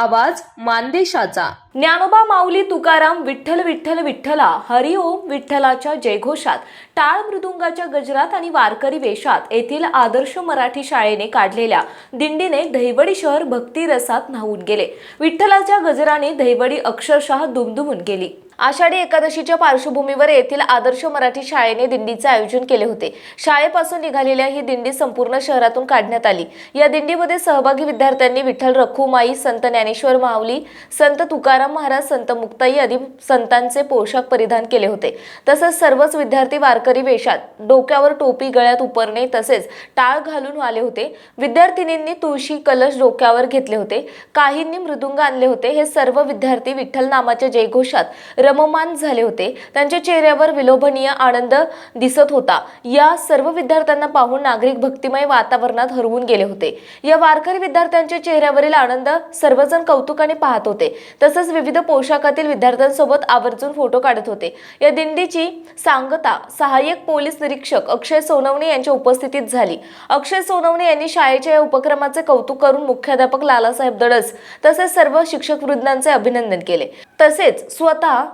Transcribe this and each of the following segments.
आवाज मानदेशाचा. ज्ञानोबा माऊली तुकाराम विठ्ठल विठ्ठल विठ्ठला हरिओम विठ्ठलाच्या जयघोषात टाळ मृदुंगाच्या गजरात आणि वारकरी वेशात येथील आदर्श मराठी शाळेने काढलेल्या दिंडीने दहिवडी शहर भक्ती रसात न्हावून गेले. विठ्ठलाच्या गजराने दहिवडी अक्षरशः दुमदुमून गेली. आषाढी एकादशीच्या पार्श्वभूमीवर येथील आदर्श मराठी शाळेने दिंडीचे आयोजन केले होते. शाळेपासून निघालेल्या ही दिंडी संपूर्ण शहरातून काढण्यात आली. या दिंडीमध्ये सहभागी विद्यार्थ्यांनी विठ्ठल रखुमाई संत ज्ञानेश्वर माऊली संत तुकाराम महाराज संत मुक्ताई आदी संतांचे पोशाख परिधान केले होते. तसंच सर्वच विद्यार्थी वारकरी वेशात डोक्यावर टोपी गळ्यात उपरणे तसेच टाळ घालून आले होते. विद्यार्थिनींनी तुळशी कलश डोक्यावर घेतले होते. काहींनी मृदुंग आणले होते. हे सर्व विद्यार्थी विठ्ठल नामाच्या जयघोषात रममान झाले होते. त्यांच्या चेहऱ्यावर विलोभनीय आनंद दिसत होता. या सर्व विद्यार्थ्यांना पाहून नागरिक भक्तिमय वातावरणात हरवून गेले होते. या वारकरी विद्यार्थ्यांच्या चेहऱ्यावरील आनंद सर्वजण कौतुकाने पाहत होते. तसंच विविध पोशाखातील विद्यार्थ्यांसोबत आवर्जून फोटो काढत होते. या दिंडीची सांगता सहाय्यक पोलीस निरीक्षक अक्षय सोनवणे यांच्या उपस्थितीत झाली. अक्षय सोनवणे यांनी शाळेच्या या उपक्रमाचे कौतुक करून मुख्याध्यापक लालासाहेब दडस तसेच सर्व शिक्षक वृद्धांचे अभिनंदन केले. तसेच स्वतः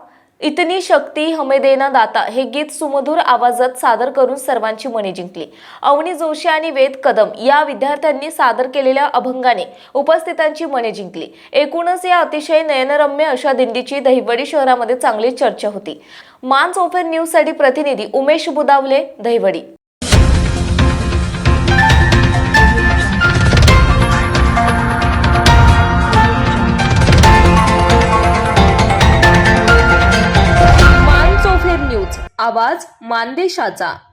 इतनी शक्ती हमे देना दाता हे गीत सुमधुर आवाजात सादर करून सर्वांची मने जिंकली. अवनी जोशी आणि वेद कदम या विद्यार्थ्यांनी सादर केलेल्या अभंगाने उपस्थितांची मने जिंकली. एकूणच या अतिशय नयनरम्य अशा दिंडीची दहिवडी शहरामध्ये चांगली चर्चा होती. मान ओफेर न्यूजसाठी प्रतिनिधी उमेश बुदावले दहिवडी. आवाज मानदेशाचा.